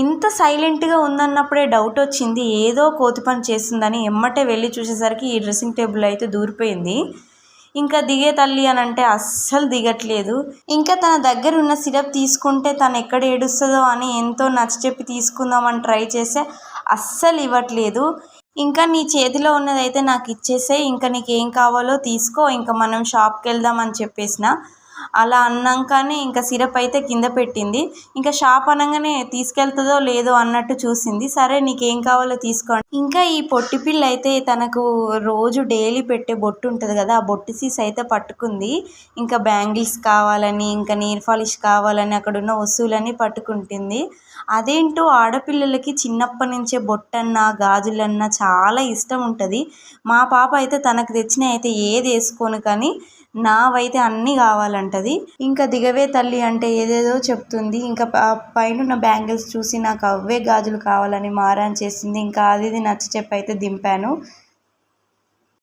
ఇంత సైలెంట్గా ఉందన్నప్పుడే డౌట్ వచ్చింది. ఏదో కోతి పని చేస్తుందని ఎమ్మటే వెళ్ళి చూసేసరికి ఈ డ్రెస్సింగ్ టేబుల్ అయితే దూరిపోయింది. ఇంకా దిగే తల్లి అని అంటే అస్సలు దిగట్లేదు. ఇంకా తన దగ్గర ఉన్న సిరప్ తీసుకుంటే తను ఎక్కడ ఏడుస్తుందో అని ఎంతో నచ్చ చెప్పి తీసుకుందామని ట్రై చేస్తే అస్సలు ఇవ్వట్లేదు. ఇంకా నీ చేతిలో ఉన్నదైతే నాకు ఇచ్చేసే ఇంకా నీకు ఏం కావాలో తీసుకో. ఇంకా మనం షాప్కి వెళ్దాం అని చెప్పేసిన. అలా అన్నాకనే ఇంకా సిరప్ అయితే కింద పెట్టింది. ఇంకా షాప్ అనగానే తీసుకెళ్తుందో లేదో అన్నట్టు చూసింది. సరే నీకేం కావాలో తీసుకోండి ఇంకా ఈ పొట్టి పిల్ల అయితే తనకు రోజు డైలీ పెట్టే బొట్టు ఉంటుంది కదా ఆ బొట్టు సీస్ అయితే పట్టుకుంది. ఇంకా బ్యాంగిల్స్ కావాలని ఇంకా నీర్ పాలిష్ కావాలని అక్కడ ఉన్న వస్తువులన్నీ పట్టుకుంటుంది. అదేంటో ఆడపిల్లలకి చిన్నప్పటి నుంచే బొట్టన్నా గాజులన్నా చాలా ఇష్టం ఉంటుంది. మా పాప అయితే తనకు తెచ్చిన అయితే ఏది వేసుకోను కానీ నావైతే అన్నీ అంటది ఇంకా దిగవే తల్లి అంటే ఏదేదో చెప్తుంది. ఇంకా పైన ఉన్న బ్యాంగిల్స్ చూసి నాకు అవే గాజులు కావాలని మారాన్ చేసింది. ఇంకా అది ఇది నచ్చ చెప్పి అయితే దింపాను.